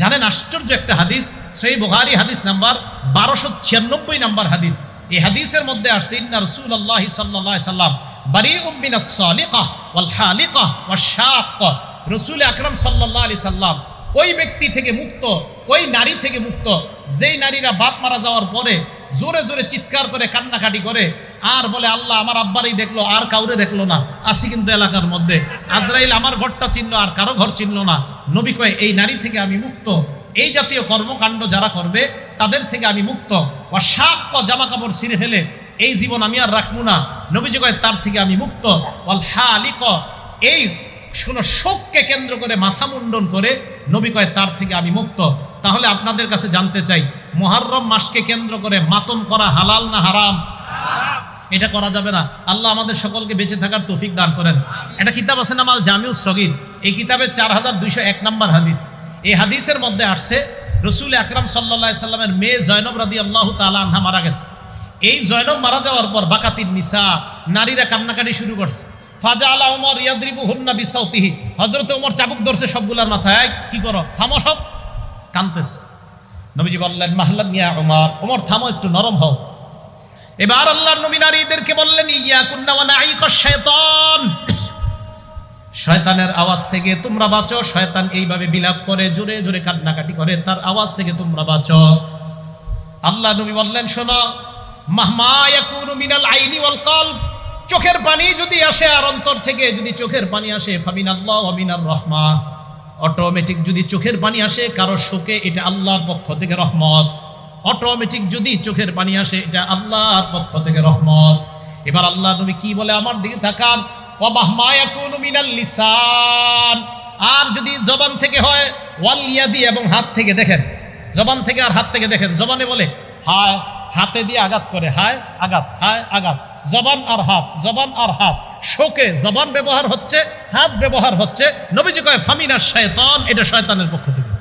জানেন আশ্চর্য একটা হাদিস সেই বুহারি হাদিস নাম্বার বারোশো ছিয়ানব্বই নাম্বার হাদিস। এই হাদিসের মধ্যে আসছে, ইন্না রসুল আল্লাহ সাল্লাম বারি উম্মিনা রসুল আকরম সাল্লাহ আলি সাল্লাম ওই ব্যক্তি থেকে মুক্ত, ওই নারী থেকে মুক্ত। যেই নারীরা বাপ মারা যাওয়ার পরে জোরে জোরে চিৎকার করে, কান্নাকাটি করে। আর বলে, আল্লাহ, আমার আব্বারই দেখল, আর কাউরে দেখল না। আসি কিন্তু এলাকার মধ্যে। আজরাইল আমার ঘরটা চিনল, আর কারও ঘর চিনল না। নবী কয়, এই নারী থেকে আমি মুক্ত। এই জাতীয় কর্মকাণ্ড যারা করবে, তাদের থেকে আমি মুক্ত। অশাক জামা কাপড় ছিঁড়ে ফেলে। এই জীবন আমি আর রাখব না। নবীজি কয়, তার থেকে আমি মুক্ত। অল হালিক। এই কোনো শোককে কেন্দ্র করে, মাথা মুন্ডন করে, নবী কয়, তার থেকে আমি মুক্ত। তাহলে আপনাদের কাছে জানতে চাই, মোহাররম মাসকে কেন্দ্র করে মাতম করা হালাল না হারাম? এটা করা যাবে না। আল্লাহ আমাদের সকলকে বেঁচে থাকার তৌফিক দান করেন। একটা কিতাব আছে নামাল জামিউস সগিদ এই কিতাবের চার হাজার দুইশো এক নম্বর হাদিস। এই হাদিসের মধ্যে আসছে, রসুল আকরাম সাল্লা সাল্লামের মেয়ে জয়নব রাদি আল্লাহ তালা মারা গেছে। এই জয়নব মারা যাওয়ার পর বাকাতির নিসা, নারীরা কান্নাকাটি শুরু করছে। ফাজা আলা ওমর ইয়াদ্রিবু হুন্না বিসাউতিহি। হজরতে ওমর চাবুক ধরছে সবগুলার মাথায়, কি করো? থামো সব। কানতেছে। নবীজি বললেন মাহলাম ইয়া ওমর ওমর থামো একটু, নরম হও। এবার আল্লাহর নবী নারীদেরকে বললেন, ইয়া শাইতান শয়তানের আওয়াজ থেকে তোমরা বাঁচো, শয়তান এইভাবে বিলাপ করে, জোরে জোরে কান্নাকাটি করে, তার আওয়াজ থেকে তোমরা বাঁচো। আল্লাহ নবী বললেন, শোনো, মাহমা ইয়াকুনু মিনাল আইনি ওয়াল কলব, চোখের পানি যদি আসে আর অন্তর থেকে যদি চোখের পানি আসে ফামিন আল্লাহ মিনার রহমা। অটোমেটিক যদি চোখের পানি আসে, কারও শোকে এটা আল্লাহর পক্ষ থেকে রহমত। অটোমেটিক যদি চোখের পানি আসে, এটা আল্লাহর পক্ষ থেকে রহমত। এবার আল্লাহ নবী কি বলে, আমার দিকে তাকান। আর যদি জবান থেকে হয় এবং হাত থেকে দেখেন। জবান থেকে আর হাত থেকে দেখেন। জবানে বলে, হায়, হাতে দিয়ে আঘাত করে, হায়, আঘাত হায়, আঘাত। জবান আর হাত, জবান আর হাত। শোকে জবান ব্যবহার হচ্ছে, হাত ব্যবহার হচ্ছে। নবীজি কয় ফামিনা শয়তান, এটা শয়তানের পক্ষ থেকে।